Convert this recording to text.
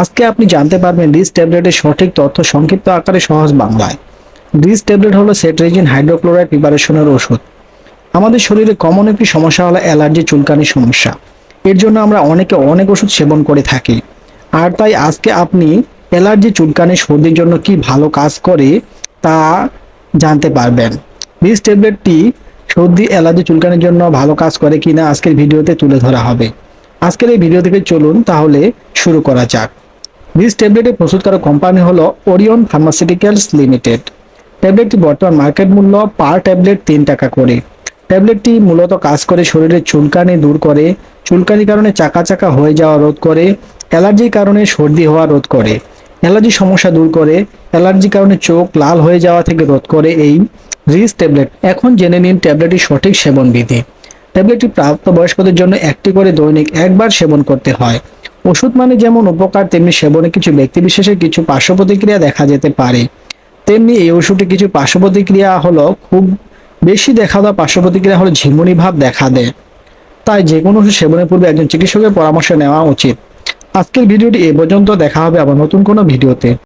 আজকে আপনি জানতে পারবেন রিস ট্যাবলেটের সঠিক তথ্য সংক্ষিপ্ত আকারে সহজ বাংলায়। রিস ট্যাবলেট হলো সেট্রেজিন হাইড্রোক্লোরাইড প্রিপারেশনের ওষুধ। আমাদের শরীরে কমন একটি সমস্যা হলো অ্যালার্জি, চুলকানির সমস্যা। এর জন্য আমরা অনেকে অনেক ওষুধ সেবন করে থাকি। আর তাই আজকে আপনি অ্যালার্জি, চুলকানি, সর্দির জন্য কি ভালো কাজ করে তা জানতে পারবেন। রিস ট্যাবলেটটি সর্দি, অ্যালার্জি, চুলকানির জন্য ভালো কাজ করে কিনা আজকের ভিডিওতে তুলে ধরা হবে। আজকের এই ভিডিও থেকে চলুন তাহলে শুরু করা যাক। রিস ট্যাবলেটের প্রস্তুতকারক কোম্পানি হলো ওরিয়ন ফার্মাসিউটিক্যালস লিমিটেড ট্যাবলেটটি বর্তমান মার্কেট মূল্য পার ট্যাবলেট তিন টাকা করে। ট্যাবলেটটি মূলত কাজ করে শরীরের চুলকানি দূর করে, চুলকানির কারণে চাকা চাকা হয়ে যাওয়া রোধ করে, অ্যালার্জির কারণে সর্দি হওয়া রোধ করে, অ্যালার্জি সমস্যা দূর করে, অ্যালার্জির কারণে চোখ লাল হয়ে যাওয়া থেকে রোধ করে এই রিস ট্যাবলেট এখন জেনে নিন ট্যাবলেটটির সঠিক সেবন বিধি ট্যাবলেটটি প্রাপ্তবয়স্কদের জন্য একটি করে দৈনিক একবার সেবন করতে হয়। ওষুধ মানে যেমন উপকার, তেমনি সেবনে কিছু ব্যক্তিবিশেষের কিছু পার্শ্ব প্রতিক্রিয়া দেখা যেতে পারে। তেমনি এই ওষুধে কিছু পার্শ্ব প্রতিক্রিয়া হলো খুব বেশি দেখা দেওয়া পার্শ্ব প্রতিক্রিয়া হলো ঝিমুনি ভাব দেখা দেয়। তাই যে কোনো ওষুধ সেবনের পূর্বে একজন চিকিৎসকের পরামর্শ নেওয়া উচিত। আজকের ভিডিওটি এ পর্যন্ত। দেখা হবে আবার নতুন কোনো ভিডিওতে।